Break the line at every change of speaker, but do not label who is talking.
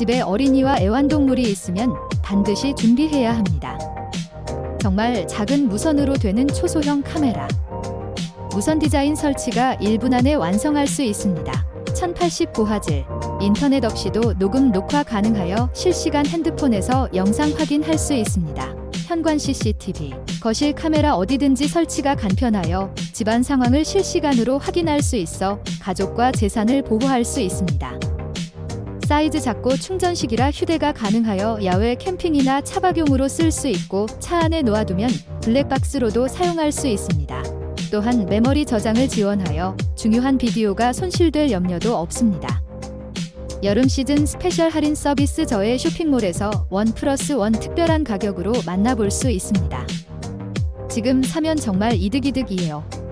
집에 어린이와 애완동물이 있으면 반드시 준비해야 합니다. 정말 작은 무선으로 되는 초소형 카메라. 무선 디자인 설치가 1분 안에 완성할 수 있습니다. 1080 고화질, 인터넷 없이도 녹음 녹화 가능하여 실시간 핸드폰에서 영상 확인할 수 있습니다. 현관 CCTV, 거실 카메라 어디든지 설치가 간편하여 집안 상황을 실시간으로 확인할 수 있어 가족과 재산을 보호할 수 있습니다. 사이즈 작고 충전식이라 휴대가 가능하여 야외 캠핑이나 차박용으로 쓸 수 있고 차 안에 놓아두면 블랙박스로도 사용할 수 있습니다. 또한 메모리 저장을 지원하여 중요한 비디오가 손실될 염려도 없습니다. 여름 시즌 스페셜 할인 서비스 저의 쇼핑몰에서 원 플러스 원 특별한 가격으로 만나볼 수 있습니다. 지금 사면 정말 이득이득이에요.